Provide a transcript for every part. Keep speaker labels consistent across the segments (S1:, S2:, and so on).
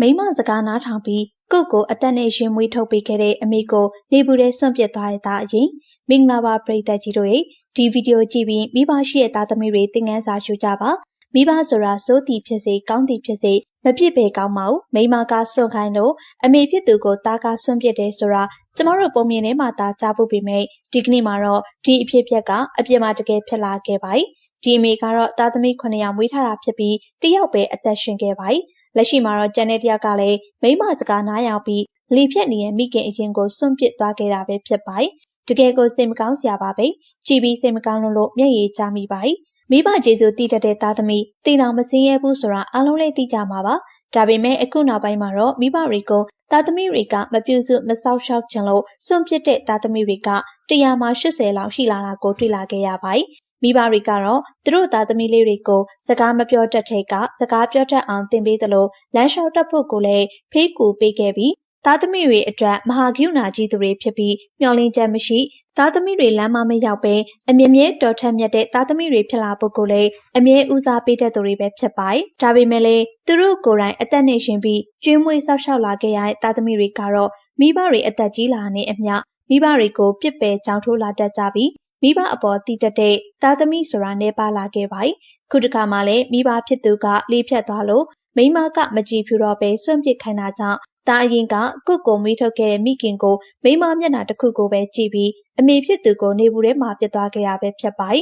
S1: မိမစကားနားထောင်ပြီးကို့ကိုအသက်နဲ့ရင်မွေးထုတ်ပေးခဲ့တဲ့အမေကိုနေဘူးတဲ့ဆွန့်ပစ်သွားတဲ့သားအရင်မင်္ဂလာပါပရိသတ်ကြီးတို့ရဲ့ဒီဗီဒီယိုကြည့်ပြီးမိဘရှိတဲ့သားသမီးတွေသင်ခန်းစာယူကြပါမိဘဆိုတာစိုးတီဖြစ်စေကောင်းတီဖြစ်စေမဖြစ်ပေကောင်းမအောင်မိမကစွန့်ခိုင်းလို့အမေဖြစ်သူကိုတားကဆွန့်ပစ်တယ်ဆိုတာကျမတို့ပုံမြင်ထဲမှာသာကြားဖို့ပေမဲ့ဒီကနေ့မှာတော့ဒီအဖြစ်အပျက်ကအပြစ်မှာတကယ်ဖြစ်လာခဲ့ပါ යි ဒီအမေကတော့သားသမီး9ယောက်မွေးထားတာဖြစ်ပြီးတယောက်ပဲအသက်ရှင်ခဲ့ပါ යි လက်ရှိမှာတော့ကျန်တဲ့တယောက်ကလည်းမိမစကားနားရောက်ပြီးလေဖြတ်နေတဲ့မိခင်အရင်ကိုစွန့်ပစ်သွားခဲ့တာပဲဖြစ်ပါတယ်။တကယ်ကိုစိတ်မကောင်းစရာပါပဲ။ကြည်ပြီးစိတ်မကောင်းလို့လို့မျက်ရည်ကျမိပါ යි ။မိဘကျေစုတည်တတ်တဲ့သားသမီးတည်တော်မစင်းရဲဘူးဆိုတာအားလုံးလည်းသိကြမှာပါ။ဒါပေမဲ့အခုနောက်ပိုင်းမှာတော့မိဘတွေကိုသားသမီးတွေကမပြုစုမစောက်ရှောက်ချင်လို့စွန့်ပစ်တဲ့သားသမီးတွေက100မှာ80လောက်ရှိလာတာကိုတွေ့လာခဲ့ရပါတယ်။ မိဘတွေကတော့သူတို့သားသမီးလေးတွေကိုစကားမပြောတတ်တဲ့ကစကားပြောတတ်အောင်သင်ပေးသလိုလမ်းလျှောက်တတ်ဖို့ကိုလည်းဖေးကူပေးခဲ့ပြီးသားသမီးတွေအတွက်မဟာဂရုဏာကြီးသူတွေဖြစ်ပြီးမျှော်လင့်ချက်မရှိသားသမီးတွေလမ်းမမရောက်ပဲအမြင့်မြဲတော်ထက်မြတ်တဲ့သားသမီးတွေဖြစ်လာဖို့ကိုလည်းအမြဲဦးစားပေးတဲ့သူတွေပဲဖြစ်ပါတယ်။ဒါပေမဲ့လည်းသူတို့ကိုယ်တိုင်အသက်နဲ့ရှင်ပြီးကျွေးမွေးဆောက်ရှောက်လာခဲ့ရတဲ့သားသမီးတွေကတော့မိဘတွေအသက်ကြီးလာနေအမျှမိဘတွေကိုပြစ်ပယ်ကြောင်ထိုးလာတတ်ကြပြီး မိဘအပေါ်တည်တတ်တဲ့သားသမီးဆိုတာနေပါလာခဲ့ပါ යි ခုတခါမှလည်းမိဘဖြစ်သူကလေးဖြတ်သွားလို့မိမကမကြည့်ဖြူတော့ပဲစွန့်ပစ်ခိုင်းတာကြောင့်တာအရင်ကကုတ်ကိုမီးထုတ်ခဲ့တဲ့မိခင်ကိုမိမမျက်နှာတစ်ခုကိုပဲကြည့်ပြီးအမေဖြစ်သူကိုနေဘူးထဲမှာပြစ်သွားခဲ့ရပဲဖြစ်ပါ යි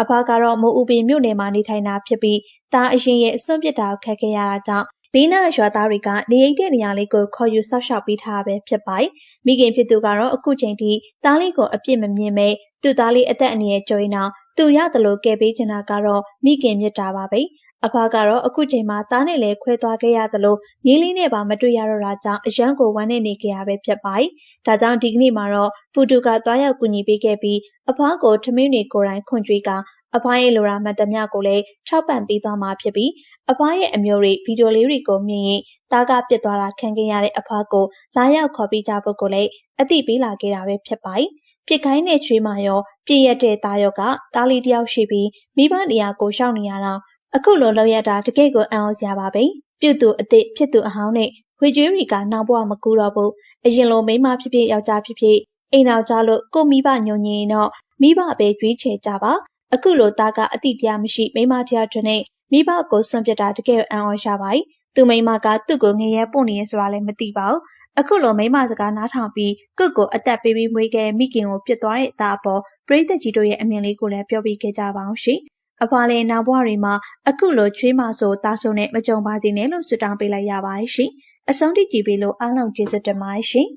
S1: အဖကတော့မိုးဥပင်မြို့နယ်မှာနေထိုင်တာဖြစ်ပြီးတာအရင်ရဲ့စွန့်ပစ်တာကိုခက်ခဲ့ရတာကြောင့် ဘေးနားရွာသားတွေကနေရိပ်တဲ့နေရာလေးကိုခေါ်ယူဆောက်ရှောက်ပေးထားပဲဖြစ်ပါတယ်။မိခင်ဖြစ်သူကတော့အခုချိန်ထိသားလေးကိုအပြစ်မမြင်ပဲသူ့သားလေးအသက်အန္တရာယ်ကြုံနေအောင်သူရတယ်လို့ကယ်ပေးချင်တာကတော့မိခင်မြတ်တာပါပဲ။ အဖကတော့အခုချိန်မှာသားနဲ့လည်းခွဲသွားခဲ့ရသလိုမြေးလေးနဲ့ပါမတွေ့ရတော့တာကြောင့်အရန်ကိုဝမ်းနေနေကြရပဲဖြစ်ပါတယ်။ဒါကြောင့်ဒီကနေ့မှာတော့ပူတူကသွားရောက်ကူညီပေးခဲ့ပြီးအဖကိုထမင်းတွေကိုယ်တိုင်ခွန်ကြွေးကအဖွားရဲ့လိုရာမှတ်သမျှကိုလည်းထောက်ပံ့ပေးသွားမှာဖြစ်ပြီးအဖွားရဲ့အမျိုးတွေဗီဒီယိုလေးတွေကိုမြင်ရင်တားကပြစ်သွားတာခံခဲ့ရတဲ့အဖွားကိုလာရောက်ခေါ်ပြီးကြဖို့ကိုလည်းအသိပေးလာခဲ့တာပဲဖြစ်ပါတယ်။ပြစ်ခိုင်းတဲ့ချွေးမရောပြည့်ရတဲ့သားရောကတားလီတယောက်ရှိပြီးမိဘနေရာကိုရှောက်နေရတာ အခုလိုလောက်ရတာတကယ့်ကိုအံ့ဩစရာပါပဲ။ပြုတ်သူအစ်စ်ဖြစ်သူအဟောင်းနဲ့ဝေကျွေးရီကနောက်ဘဝမကူတော့ဘူးအရင်လိုမိမဖြစ်ဖြစ်ယောက်ျားဖြစ်ဖြစ်အိမ်နောက်ကြလို့ကိုမိဘညုံညင်တော့မိဘပဲကြွေးချယ်ကြပါအခုလိုသားကအတိတရားမရှိမိမတရားတွင်နဲ့မိဘကိုဆွန့်ပစ်တာတကယ်အံ့ဩရှာပါ යි သူမိမကသူ့ကိုငရဲပို့နေရဆိုတာလည်းမသိပါဘူးအခုလိုမိမစကားနားထောင်ပြီးကုတ်ကိုအသက်ပေးပြီးမွေးခဲ့မိခင်ကိုပြစ်သွားတဲ့သားအပေါ်ပရိသတ်ကြီးတို့ရဲ့အမြင်လေးကိုလည်းပြောပြခဲ့ကြပါအောင်ရှင် အဖွာလေးနောက်ဘဝတွေမှာအခုလိုချွေးမဆိုတားဆိုနဲ့မကြုံပါစေနဲ့လို့ဆုတောင်းပေးလိုက်ရပါတယ်ရှင်အဆုံးထိကြည့်ပြီးလို့အားလုံးကျေးဇူးတင်ပါတယ်ရှင်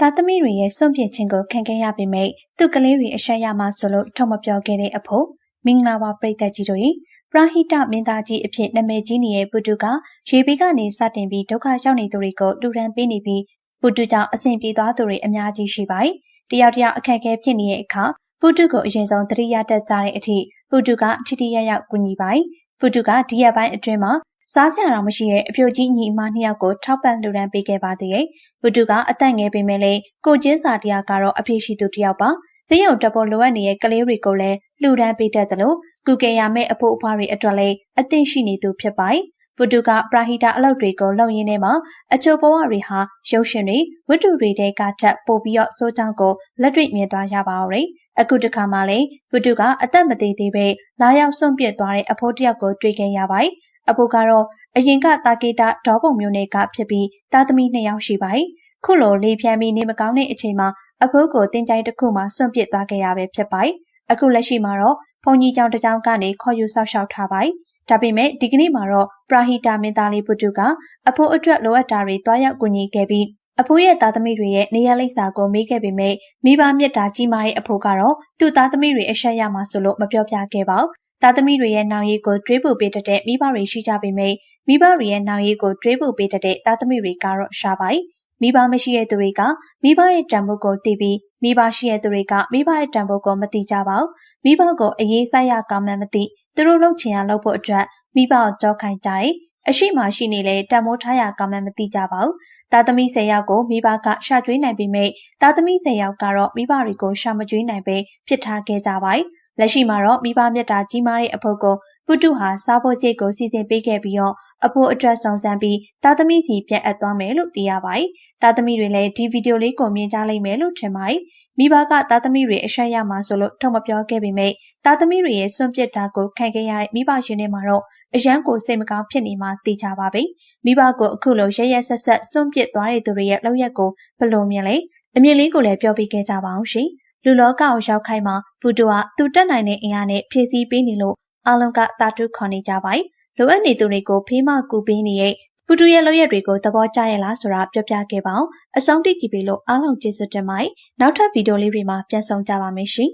S1: သားသမီးတွေရဲ့စွန့်ပစ်ခြင်းကိုခံခဲ့ရပေမဲ့သူ့ကလေးတွေအရှက်ရမှဆိုလို့ထုံမပြောခဲ့တဲ့အဖို့မင်္ဂလာပါပရိသတ်ကြီးတို့၏ပရာဟိတမင်းသားကြီးအဖြစ်နာမည်ကြီးနေတဲ့ပုတုကရေဘေးကနေစတင်ပြီးဒုက္ခရောက်နေသူတွေကိုလူရန်ပေးနေပြီးပုတုကြောင့်အဆင်ပြေသွားသူတွေအများကြီးရှိပါတယ်။တယောက်တယောက်အခက်အခဲဖြစ်နေတဲ့အခါ ပုတုကိုအရင်ဆုံးတတိယတက်ကြတဲ့အထိပုတုကထိတိယရောက်ကူညီပါတယ်။ပုတုကဒီရက်ပိုင်းအတွင်းမှာစားစရာတော့မရှိတဲ့အပြိုကြီးညီမနှစ်ယောက်ကိုထောက်ပံ့လှူဒန်းပေးခဲ့ပါသေးတယ်။ဝတ္ထုကအသက်ငယ်ပေမဲ့လည်းကိုကျင်းစာတရားကတော့အဖေရှိသူတယောက်ပါ။ဈေးရုံတပ်ပေါ်လိုအပ်နေတဲ့ကလေးတွေကိုလည်းလှူဒန်းပေးတတ်တယ်လို့ကုကေရမဲ့အဖို့အဖွားတွေအတွက်လည်းအသင့်ရှိနေသူဖြစ်ပါတယ်။ ဝတ္ထုကပရာဟိတအလုပ်တွေကိုလုပ်ရင်းထဲမှာအချို့ဘဝတွေဟာရုပ်ရှင်တွေဝတ္ထုတွေတဲကထပ်ပို့ပြီးတော့စိုးကြောင်းကိုလက်တွေ့မြင်သွားရပါအောင်တယ်။အခုတခါမှလည်းဝတ္ထုကအသက်မသေးသေးပဲလာရောက်စွန့်ပစ်သွားတဲ့အဖိုးတယောက်ကိုတွေ့ခဲ့ရပါတယ်။အဖိုးကတော့အရင်ကတာကေတာဒေါပုံမျိုးနဲ့ကဖြစ်ပြီးသားသမီးနှစ်ယောက်ရှိပါတယ်။ခုလိုလေဖြန်းပြီးနေမကောင်းတဲ့အချိန်မှာအဖိုးကိုတင်ကြိုင်တစ်ခုမှစွန့်ပစ်သွားခဲ့ရပဲဖြစ်ပါတယ်။အခုလက်ရှိမှာတော့ဘုံကြီးကျောင်းတစ်ကျောင်းကနေခေါ်ယူဆောက်ရှောက်ထားပါတယ်။ ဒါပေမဲ့ဒီကနေ့မှာတော့ပရာဟိတာမင်းသားလေးပုတုကအဖိုးအတွက်လိုအပ်တာတွေတွားရောက်ကူညီခဲ့ပြီးအဖိုးရဲ့သားသမီးတွေရဲ့နေရလိပ်စာကိုမေးခဲ့ပေမဲ့မိဘမြတ်တာကြီးမားတဲ့အဖိုးကတော့သူ့သားသမီးတွေအဆက်ရမှာဆိုလို့မပြောပြခဲ့ပါဘူးသားသမီးတွေရဲ့နောင်ရည်ကိုတွေးပို့ပေးတတ်တဲ့မိဘတွေရှိကြပေမယ့်မိဘတွေရဲ့နောင်ရည်ကိုတွေးပို့ပေးတတ်တဲ့သားသမီးတွေကတော့ရှားပါ යි မိဘမရှိတဲ့သူတွေကမိဘရဲ့တန်ဖိုးကိုသိပြီးမိဘရှိတဲ့သူတွေကမိဘရဲ့တန်ဖိုးကိုမသိကြပါဘူးမိဘကိုအေးဆိုင်ရကောင်းမှမသိ သူတို့လုပ်ချင်ရလုပ်ဖို့အတွက်မိဘကိုကြောက်ခိုင်းကြတယ်အရှိမရှိနေလေတံမိုးထားရကောင်းမှမသိကြပါဘူး။သားသမီး၁၀ယောက်ကိုမိဘကရှာကျွေးနိုင်ပေမဲ့သားသမီး၁၀ယောက်ကတော့မိဘတွေကိုရှာမကျွေးနိုင်ပဲဖြစ်ထားခဲ့ကြပါ යි လက်ရှိမှာတော့မိဘမြတ်တာကြီးမားတဲ့အဖို့ကိုပုတုဟာစားဖို့စိတ်ကိုစီစဉ်ပေးခဲ့ပြီးတော့အဖို့အတွက်ဆောင်စမ်းပြီးသားသမီးစီပြန်အပ်သွားမယ်လို့သိရပါတယ်။သားသမီးတွေလည်းဒီဗီဒီယိုလေးကိုမြင်ကြလိမ့်မယ်လို့ထင်ပါတယ်။မိဘကသားသမီးတွေအရှက်ရမှာဆိုလို့ထုတ်မပြောခဲ့ပေမဲ့သားသမီးတွေရဲ့စွန့်ပစ်တာကိုခံခဲ့ရတဲ့မိဘရှင်တွေမှာတော့အရန်ကိုစိတ်မကောင်းဖြစ်နေမှသိကြပါပြီ။မိဘကိုအခုလိုရရဆက်ဆက်စွန့်ပစ်သွားတဲ့သူတွေရဲ့လောက်ရက်ကိုဘယ်လိုမြင်လဲ။အမြင်လေးကိုလည်းပြောပြခဲ့ကြပါအောင်ရှင်။ လူလောကကိုရောက်ခိုင်းမှာဘူတူကသူတက်နိုင်တဲ့အင်အားနဲ့ဖြည့်ဆည်းပေးနေလို့အားလုံးကတာတုခေါ်နေကြပါ යි လိုအပ်နေသူတွေကိုဖေးမကူပေးနေတဲ့ပူတူရဲ့လုပ်ရက်တွေကိုသဘောကျရဲ့လားဆိုတာပြောပြခဲ့ပါအောင်အဆုံးတိကြည့်ပြီးလို့အားလုံးကျေးဇူးတင်ပါတယ်နောက်ထပ်ဗီဒီယိုလေးတွေမှာပြန်ဆောင်ကြပါမယ်ရှင်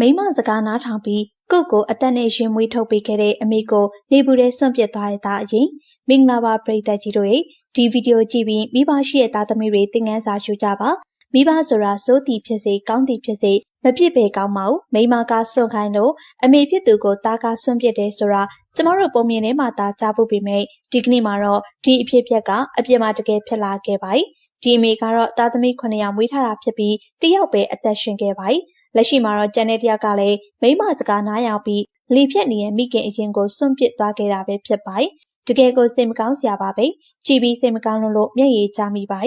S1: မိမစကားနားထောင်ပြီးကိုကိုအသက်နဲ့ရင်မွေးထုတ်ပေးခဲ့တဲ့အမေကိုနေဘူးတဲ့ဆွန့်ပစ်သွားတဲ့သားအရင်မင်္ဂလာပါပရိသတ်ကြီးတို့ရဲ့ဒီဗီဒီယိုကြည့်ပြီးမိဘရှိတဲ့သားသမီးတွေသင်ခန်းစာယူကြပါ မိဘဆိုတာစိုးတီဖြစ်စေကောင်းတီဖြစ်စေမဖြစ်ပေကောင်းပါဘူးမိမကစွန့်ခိုင်းလို့အမေဖြစ်သူကိုတားကစွန့်ပစ်တယ်ဆိုတာကျမတို့ပုံမြင်ထဲမှာတာကြားဖို့ပေမဲ့ဒီကနေ့မှာတော့ဒီအဖြစ်အပျက်ကအပြစ်မှာတကယ်ဖြစ်လာခဲ့ပါဒီအမေကတော့သားသမီး900ယောက်မွေးထားတာဖြစ်ပြီးတယောက်ပဲအသက်ရှင်ခဲ့ပါလက်ရှိမှာတော့ကျန်တဲ့တယောက်ကလည်းမိမစကားနားရောက်ပြီးလေဖြတ်နေတဲ့မိခင်အရင်ကိုစွန့်ပစ်သွားခဲ့တာပဲဖြစ်ပါတကယ်ကိုစိတ်မကောင်းစရာပါပဲကြည်ပြီးစိတ်မကောင်းလို့လို့မျက်ရည်ကျမိပါ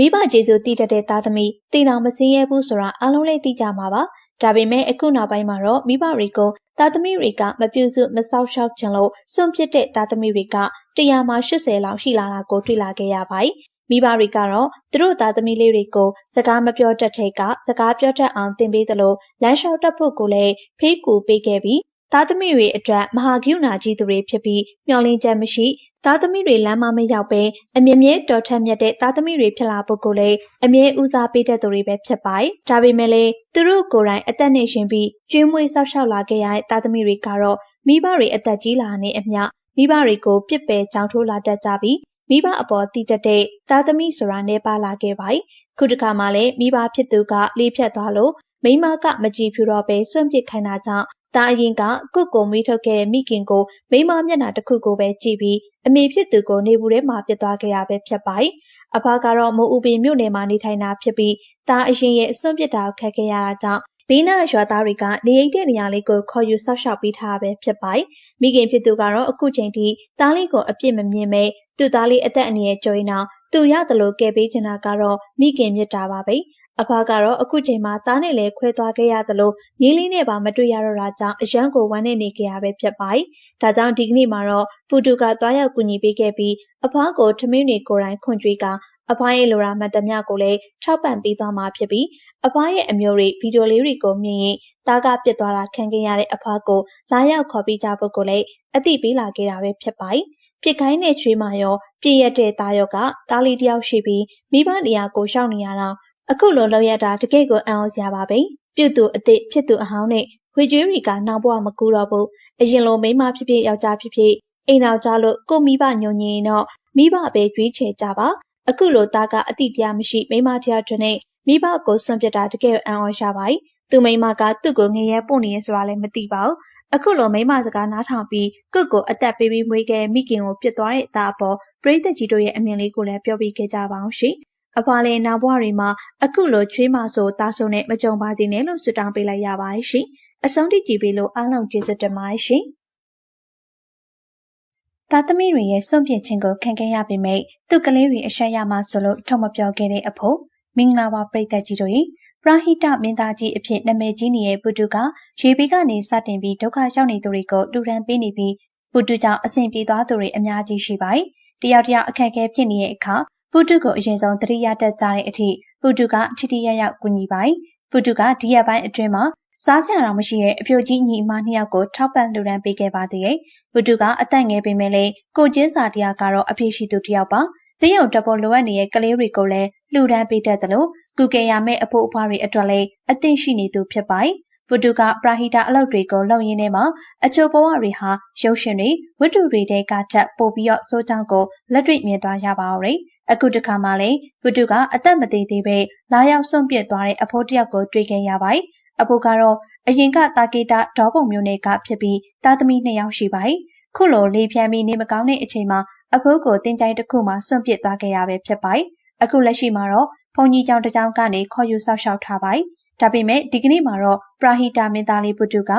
S1: မိဘကျေးဇူးတည်တတ်တဲ့သားသမီးတည်တော်မစင်းရဲဘူးဆိုတာအားလုံးလည်းသိကြမှာပါဒါပေမဲ့အခုနောက်ပိုင်းမှာတော့မိဘတွေကိုသားသမီးတွေကမပြုစုမစောက်ရှောက်ချင်လို့စွန့်ပစ်တဲ့သားသမီးတွေက100မှ80လောက်ရှိလာတာကိုတွေ့လာခဲ့ရပါတယ်မိဘတွေကတော့သူတို့သားသမီးလေးတွေကိုစကားမပြောတတ်တဲ့ကစကားပြောတတ်အောင်သင်ပေးသလိုလမ်းလျှောက်တတ်ဖို့ကိုလည်းဖေးကူပေးခဲ့ပြီးသားသမီးတွေအတွက်မဟာဂရုဏာကြီးသူတွေဖြစ်ပြီးမျှော်လင့်ချက်မရှိ သားသမီးတွေလမ်းမမရောက်ပဲအမြင့်မြဲတော်ထက်မြတ်တဲ့သားသမီးတွေဖြစ်လာဖို့ကိုလည်းအမြဲဦးစားပေးတဲ့သူတွေပဲဖြစ်ပါတယ်။ဒါပေမဲ့လည်းသူတို့ကိုယ်တိုင်အသက်နဲ့ရှင်ပြီးကျွေးမွေးဆောက်ရှောက်လာခဲ့ရတဲ့သားသမီးတွေကတော့မိဘတွေအသက်ကြီးလာတဲ့အမျှမိဘတွေကိုပြစ်ပယ်ကြောင်ထိုးလာတတ်ကြပြီးမိဘအပေါ်တည်တတ်တဲ့သားသမီးဆိုတာနေပါလာခဲ့ပါတယ်။ခုတစ်ခါမှလည်းမိဘဖြစ်သူကလေးဖြတ်သွားလို့မိမကမကြည့်ဖြူတော့ပဲစွန့်ပစ်ခိုင်းတာကြောင့် တာအရင်ကကုတ်ကိုမီးထုတ်ခဲ့တဲ့မိခင်ကိုမိမမျက်နှာတစ်ခုကိုပဲကြည့်ပြီးအမေဖြစ်သူကိုနေဘူးထဲမှာပြစ်သွားခဲ့ရပဲဖြစ်ပါတယ်။အဖကတော့မိုးဦးပင်မြို့နယ်မှာနေထိုင်တာဖြစ်ပြီးတာအရင်ရဲ့အစွန့်ပစ်တာကိုခက်ခဲ့ရတာကြောင့်ဘေးနားရွာသားတွေကနေရိတ်တဲ့နေရာလေးကိုခေါ်ယူဆောက်ရှောက်ပေးထားပဲဖြစ်ပါတယ်။မိခင်ဖြစ်သူကတော့အခုချိန်ထိတားလေးကိုအပြစ်မမြင်ပဲသူ့သားလေးအသက်အန္တရာယ်ကြုံနေအောင်သူရတယ်လို့ကယ်ပေးချင်တာကတော့မိခင်မြတ်တာပါပဲ အဖကတော့အခုချိန်မှာသားနဲ့လည်းခွဲသွားခဲ့ရသလိုညီလေးနဲ့ပါမတွေ့ရတော့တာကြောင့်အရန်ကိုဝမ်းနေနေကြရပဲဖြစ်ပါတယ်။ဒါကြောင့်ဒီကနေ့မှာတော့ပူတူကသွားရောက်ကူညီပေးခဲ့ပြီးအဖကိုထမင်းတွေကိုယ်တိုင်ခွန်ကြွေးကအဖရဲ့လိုရာမှတ်သမျှကိုလည်းထောက်ပံ့ပေးသွားမှာဖြစ်ပြီးအဖရဲ့အမျိုးတွေဗီဒီယိုလေးတွေကိုမြင်ရင်တားကပြစ်သွားတာခံခဲ့ရတဲ့အဖကိုလာရောက်ခေါ်ပြီးကြဖို့ကိုလည်းအသိပေးလာခဲ့တာပဲဖြစ်ပါတယ်။ပြစ်ခိုင်းတဲ့ချွေးမရောပြည့်ရတဲ့သားရောကတားလေးတယောက်ရှိပြီးမိဘနေရာကိုရှောက်နေရတာ အခုလိုလောက်ရတာတကယ့်ကိုအံ့ဩစရာပါပဲပြုတ်သူအစ်စ်ဖြစ်သူအဟောင်းနဲ့ဝေကျွေးတွေကနောက်ဘဝမကူတော့ဘူးအရင်လိုမိမဖြစ်ဖြစ်ယောက်ျားဖြစ်ဖြစ်အိမ်နောက်ကြလို့ကိုမိဘညုံညင်တော့မိဘပဲကြွေးချယ်ကြပါအခုလိုသားကအတိတရားမရှိမိမတရားတွင်နဲ့မိဘကိုဆွန့်ပစ်တာတကယ်အံ့ဩရှာပါ යි သူမိမကသူ့ကိုငရဲပို့နေရဆိုတာလည်းမသိပါဘူးအခုလိုမိမစကားနားထောင်ပြီးကုတ်ကိုအသက်ပေးပြီးမွေးခဲ့မိခင်ကိုပြစ်သွားတဲ့အသားအပေါ်ပရိသတ်ကြီးတို့ရဲ့အမြင်လေးကိုလည်းပြောပြခဲ့ကြပါအောင်ရှင် အဖွာလည်းနောက်ဘဝတွေမှာအခုလိုချွေးမဆိုတာဆိုနဲ့မကြုံပါစေနဲ့လို့ဆုတောင်းပေးလိုက်ရပါတယ်ရှင်။အဆုံးထိကြည့်ပြီးလို့အားလုံးကျေးဇူးတင်ပါတယ်ရှင်။သားသမီးတွေရဲ့စွန့်ပစ်ခြင်းကိုခံခဲ့ရပေမဲ့သူ့ကလေးတွေအရှက်ရမှဆိုလို့ထုံမပြောခဲ့တဲ့အဖို့မင်္ဂလာပါပရိသတ်ကြီးတို့ရေပရာဟိတမင်းသားကြီးအဖြစ်နာမည်ကြီးနေတဲ့ပုတုကရေဘေးကနေစတင်ပြီးဒုက္ခရောက်နေသူတွေကိုလူရန်ပေးနေပြီးပုတုကြောင့်အဆင်ပြေသွားသူတွေအများကြီးရှိပါတယ်။တယောက်တယောက်အခက်အခဲဖြစ်နေတဲ့အခါ ပူတုကိုအရင်ဆုံးသတိရတတ်ကြတဲ့အထိပူတုကထိထိရရောက်ကူညီပိုင်ပူတုကဒီရက်ပိုင်းအတွင်းမှာစားစရာတော့မရှိတဲ့အပြိုကြီးညီမနှစ်ယောက်ကိုထောက်ပံ့လှူဒန်းပေးခဲ့ပါသေးတယ်။ပူတုကအသက်ငယ်ပေမဲ့လည်းကိုကျင်းစာတရားကတော့အပြည့်ရှိသူတစ်ယောက်ပါ။ဈေးရုံတပေါ်လိုအပ်နေတဲ့ကလေးတွေကိုလည်းလှူဒန်းပေးတတ်တယ်လို့ကုကေရမဲ့အဖို့အဖွားတွေအတွက်လည်းအသင့်ရှိနေသူဖြစ်ပါတယ်။ပုတုကပရာဟိတအလုပ်တွေကိုလုပ်ရင်းထဲမှာအချို့ဘဝတွေဟာရုပ်ရှင်တွေဝတ္ထုတွေတဲကထပ်ပို့ပြီးတော့စိုးကြောင်းကိုလက်တွေ့မြင်သွားရပါအောင်။ အခုတခါမှလည်းပုတုကအသက်မသေးသေးပဲလာရောက်စွန့်ပစ်သွားတဲ့အဖိုးတယောက်ကိုတွေ့ခဲ့ရပါတယ်။အဖိုးကတော့အရင်ကတာကေတာဒေါပုံမျိုးနဲ့ကဖြစ်ပြီးသားသမီးနှစ်ယောက်ရှိပါတယ်။ခုလိုလေဖြန်းပြီးနေမကောင်းတဲ့အချိန်မှာအဖိုးကိုတင်ကြိုင်တစ်ခုမှစွန့်ပစ်သွားခဲ့ရပဲဖြစ်ပါတယ်။အခုလက်ရှိမှာတော့ဘုံကြီးကျောင်းတစ်ကျောင်းကနေခေါ်ယူဆောက်ရှောက်ထားပါတယ်။ဒါပေမဲ့ဒီကနေ့မှာတော့ပရာဟီတာမင်းသားလေးပုတုက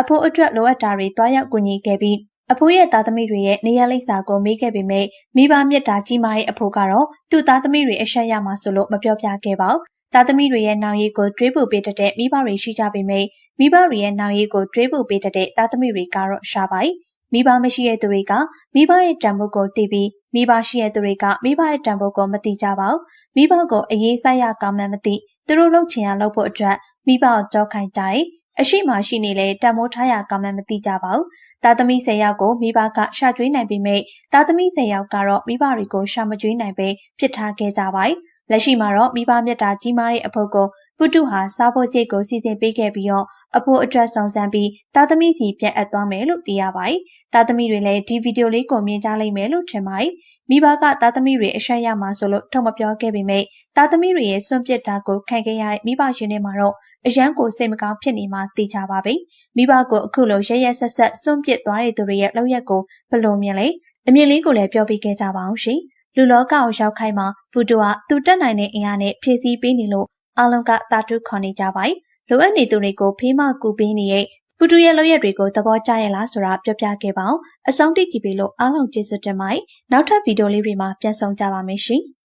S1: အဖိုးအတွက်လိုအပ်တာတွေတွားရောက်ကူညီခဲ့ပြီး အဖိုးရဲ့သားသမီးတွေရဲ့နေရာလိပ်စာကိုမေးခဲ့ပေမဲ့မိဘမြတ်တာကြီးမားတဲ့အဖိုးကတော့သူ့သားသမီးတွေအရှက်ရမှာဆိုလို့မပြောပြခဲ့ပါဘူး။သားသမီးတွေရဲ့နောင်ရည်ကိုတွေးပိုပေးတတ်တဲ့မိဘတွေရှိကြပေမဲ့မိဘတွေရဲ့နောင်ရည်ကိုတွေးပိုပေးတတ်တဲ့သားသမီးတွေကတော့ရှားပါ යි ။မိဘမရှိတဲ့သူတွေကမိဘရဲ့တံဖိုးကိုသိပြီးမိဘရှိတဲ့သူတွေကမိဘရဲ့တံဖိုးကိုမသိကြပါဘူး။မိဘကိုအေးအေးဆိုင်ရကောင်းမှမသိသူတို့လှုပ်ချင်ရလှုပ်ဖို့အတွက်မိဘကိုကြောက်ခိုင်းကြတယ်။ အရှိမရှိနေလဲတံမိုးထားရကမှမသိကြပါဘူး။သားသမီး၁၀ယောက်ကိုမိဘကရှာကျွေးနိုင်ပေမဲ့သားသမီး၁၀ယောက်ကတော့မိဘတွေကိုရှာမကျွေးနိုင်ပဲပြစ်ထားခဲ့ကြပါတယ်။လက်ရှိမှာတော့မိဘမြတ်တာကြီးမားတဲ့အဖို့ကိုပုတုဟာစားဖို့စိတ်ကိုစီစဉ်ပေးခဲ့ပြီးတော့အဖို့အတွက်စုံစမ်းပြီးသားသမီးစီပြန်အပ်သွားမယ်လို့သိရပါတယ်။သားသမီးတွေလည်းဒီဗီဒီယိုလေးကိုမြင်ကြလိမ့်မယ်လို့ထင်ပါတယ်။ မိဘကသားသမီးတွေအရှက်ရမှာဆိုလို့ထုတ်မပြောခဲ့ပေမဲ့သားသမီးတွေရဲ့စွန့်ပစ်တာကိုခံခဲ့ရတဲ့မိဘရှင်တွေမှာတော့အရန်ကိုစိတ်မကောင်းဖြစ်နေမှသိကြပါပြီ။မိဘကိုအခုလိုရရဆက်ဆက်စွန့်ပစ်သွားတဲ့သူတွေရဲ့လောက်ရက်ကိုဘယ်လိုမြင်လဲ။အမြင်လေးကိုလည်းပြောပြခဲ့ကြပါအောင်ရှင်။လူလောကကိုရောက်ခိုင်းမှာဘူတိုဟာသူတက်နိုင်တဲ့အင်အားနဲ့ဖြည့်ဆည်းပေးနေလို့အားလုံးကတာတုခေါ်နေကြပါ යි ။လိုအပ်နေသူတွေကိုဖေးမကူပေးနေတဲ့ ပူတူရဲ့လောက်ရက်တွေကိုသဘောကျရဲ့လားဆိုတာပြောပြခဲ့ပါအောင်အဆုံးတိကြည့်ပြီးလို့အားလုံးကျေးဇူးတင်ပါတယ်နောက်ထပ်ဗီဒီယိုလေးတွေမှာပြန်ဆောင်ကြပါမယ်ရှင်။